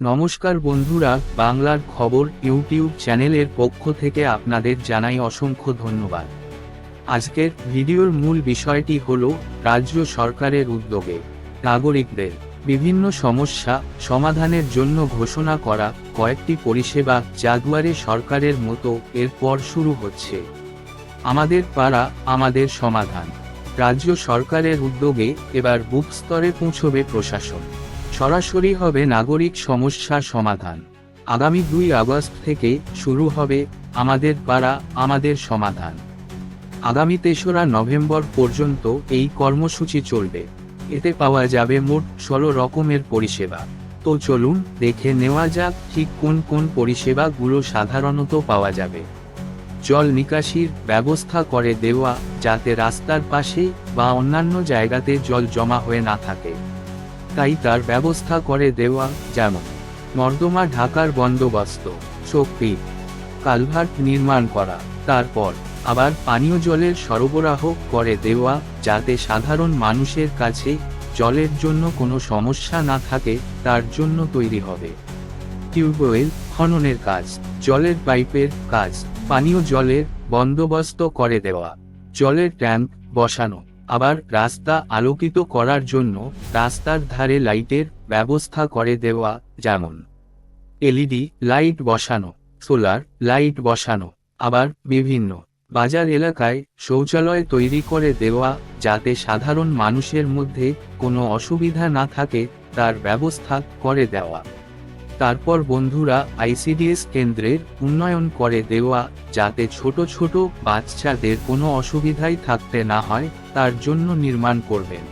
নমস্কার বন্ধুরা, বাংলার খবর ইউটিউব চ্যানেলের পক্ষ থেকে আপনাদের জানাই অসংখ্য ধন্যবাদ। আজকের ভিডিওর মূল বিষয়টি হল, রাজ্য সরকারের উদ্যোগে নাগরিকদের বিভিন্ন সমস্যা সমাধানের জন্য ঘোষণা করা কয়েকটি পরিষেবা জাগুয়ারে সরকারের মতো এরপর শুরু হচ্ছে। আমাদের পাড়া, আমাদের সমাধান। রাজ্য সরকারের উদ্যোগে এবার বুক স্তরে পৌঁছবে প্রশাসন। সরাসরি হবে নাগরিক সমস্যার সমাধান। আগামী দুই আগস্ট থেকে শুরু হবে আমাদের পাড়া, আমাদের সমাধান। আগামী তেসরা নভেম্বর পর্যন্ত এই কর্মসূচি চলবে। এতে পাওয়া যাবে মোট ষোলো রকমের পরিষেবা। তো চলুন দেখে নেওয়া যাক ঠিক কোন কোন পরিষেবাগুলো সাধারণত পাওয়া যাবে। জল নিকাশির ব্যবস্থা করে দেওয়া যাতে রাস্তার পাশে বা অন্যান্য জায়গাতে জল জমা হয়ে না থাকে। তাই তার ব্যবস্থা করে দেওয়া যেমন নর্দমা ঢাকার বন্দোবস্ত, শক্তি, কালভার্ট নির্মাণ করা, তারপর আবার পানীয় জলের সরবরাহ করে দেওয়া যাতে সাধারণ মানুষের কাছে জলের জন্য কোনো সমস্যা না থাকে, তার জন্য তৈরি হবে। টিউবওয়েল খননের কাজ, জলের পাইপের কাজ, পানীয় জলের বন্দোবস্ত করে দেওয়া, জলের ট্যাঙ্ক বসানো। আবার রাস্তা আলোকিত করার জন্য রাস্তার ধারে লাইটের ব্যবস্থা করে দেওয়া, যেমন এলইডি, লাইট বসানো, সোলার, লাইট বসানো, আবার বিভিন্ন বাজার এলাকায় শৌচালয় তৈরি করে দেওয়া, যাতে সাধারণ মানুষের মধ্যে কোনো অসুবিধা না থাকে, তার ব্যবস্থা করে দেওয়া। তারপর বন্ধুরা আইসিডিএস কেন্দ্রের উন্নয়ন করে দেওয়া, যাতে ছোট ছোট বাচ্চাদের কোনো অসুবিধাই থাকতে না হয়, তার জন্য নির্মাণ করবেন।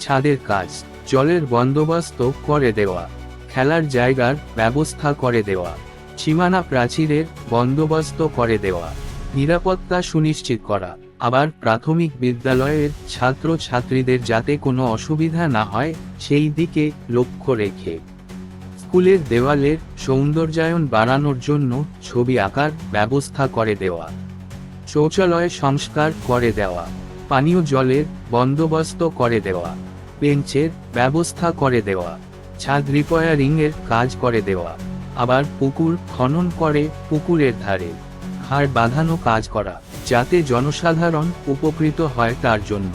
ছাদের কাজ, জলের বন্দোবস্ত করে দেওয়া, খেলার জায়গার ব্যবস্থা করে দেওয়া, সীমানা প্রাচীরের বন্দোবস্ত করে দেওয়া, নিরাপত্তা সুনিশ্চিত করা, আবার প্রাথমিক বিদ্যালয়ের ছাত্র ছাত্রীদের যাতে কোনো অসুবিধা না হয়, সেই দিকে লক্ষ্য রেখে। স্কুলের দেওয়ালের সৌন্দর্যায়ন বাড়ানোর জন্য ছবি আঁকার ব্যবস্থা করে দেওয়া। শৌচালয় সংস্কার করে দেওয়া। পানীয় জলের বন্দোবস্ত করে দেওয়া। বেঞ্চের ব্যবস্থা করে দেওয়া। ছাদ রিপয়ারিংয়ের কাজ করে দেওয়া। আবার পুকুর খনন করে পুকুরের ধারে হাড় বাঁধানো কাজ করা, যাতে জনসাধারণ উপকৃত হয় তার জন্য।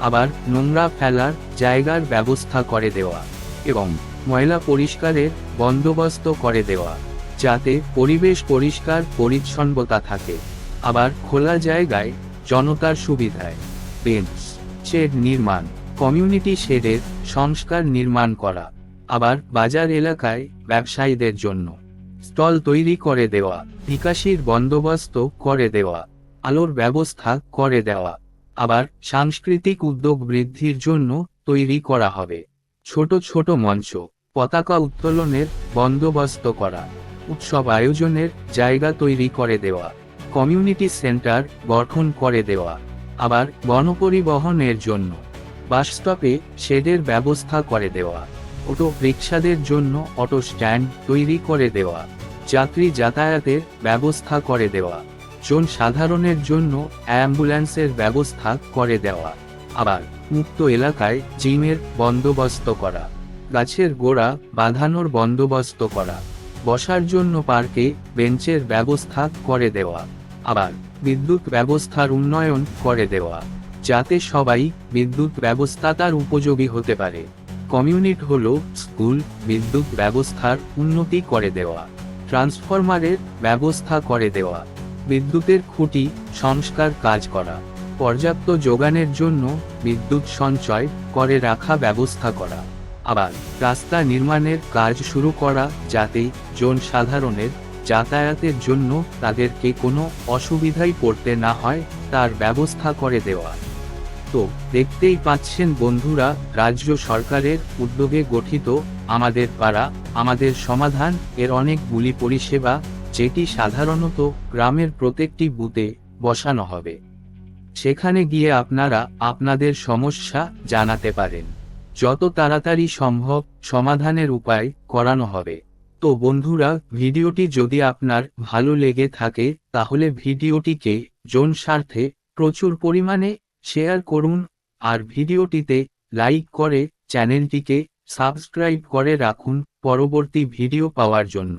আবার নোংরা ফেলার জায়গার ব্যবস্থা করে দেওয়া এবং ময়লা পরিষ্কারের বন্দোবস্ত করে দেওয়া, যাতে পরিবেশ পরিষ্কার পরিচ্ছন্নতা থাকে। আবার খোলা জায়গায় জনতার সুবিধায়। বেঞ্চ, শেড নির্মাণ, কমিউনিটি শেডের সংস্কার নির্মাণ করা। আবার বাজার এলাকায় ব্যবসায়ীদের জন্য স্টল তৈরি করে দেওয়া, নিকাশির বন্দোবস্ত করে দেওয়া, আলোর ব্যবস্থা করে দেওয়া। আবার সাংস্কৃতিক উদ্যোগ বৃদ্ধির জন্য তৈরি করা হবে। ছোট ছোট মঞ্চ পতাকা উত্তোলনের বন্দোবস্ত করা, উৎসব আয়োজনের জায়গা তৈরি করে দেওয়া, কমিউনিটি সেন্টার গঠন করে দেওয়া, আবার গণপরিবহনের জন্য বাস স্টপে শেডের ব্যবস্থা করে দেওয়া, অটো রিক্সাদের জন্য অটো স্ট্যান্ড তৈরি করে দেওয়া, যাত্রী যাতায়াতের ব্যবস্থা করে দেওয়া, জন সাধারণের জন্য অ্যাম্বুলেন্সের ব্যবস্থা করে দেওয়া, আবার মুক্ত এলাকায় জিমের বন্দোবস্ত করা। গাছের গোড়া বাঁধানোর বন্দোবস্ত করা, বসার জন্য পার্কে বেঞ্চের ব্যবস্থা করে দেওয়া, আবার বিদ্যুৎ ব্যবস্থার উন্নয়ন করে দেওয়া, যাতে সবাই বিদ্যুৎ ব্যবস্থাতার উপযোগী হতে পারে। কমিউনিট হল স্কুল, বিদ্যুৎ ব্যবস্থার উন্নতি করে দেওয়া, ট্রান্সফরমারের ব্যবস্থা করে দেওয়া, বিদ্যুতের খুঁটি, সংস্কার কাজ করা, পর্যাপ্ত যোগানের জন্য বিদ্যুৎ সঞ্চয় করে রাখা ব্যবস্থা করা। আবার রাস্তা নির্মাণের কাজ শুরু করা যাতে জন সাধারণের যাতায়াতের জন্য তাদেরকে কোনো অসুবিধাই পড়তে না হয়, তার ব্যবস্থা করে দেওয়া। তো, দেখতেই পাচ্ছেন বন্ধুরা, রাজ্য সরকারের উদ্যোগে গঠিত আমাদের পাড়া, আমাদের সমাধান, এর অনেকগুলি পরিষেবা, যেটি সাধারণত গ্রামের প্রত্যেকটি বুথে বসানো হবে। সেখানে গিয়ে আপনারা আপনাদের সমস্যা জানাতে পারেন। যত তাড়াতাড়ি সম্ভব সমাধানের উপায় করানো হবে। তো বন্ধুরা, ভিডিওটি যদি আপনার ভালো লেগে থাকে, তাহলে ভিডিওটিকে জন স্বার্থে প্রচুর পরিমাণে শেয়ার করুন, আর ভিডিওটিতে লাইক করে চ্যানেলটিকে সাবস্ক্রাইব করে রাখুন পরবর্তী ভিডিও পাওয়ার জন্য।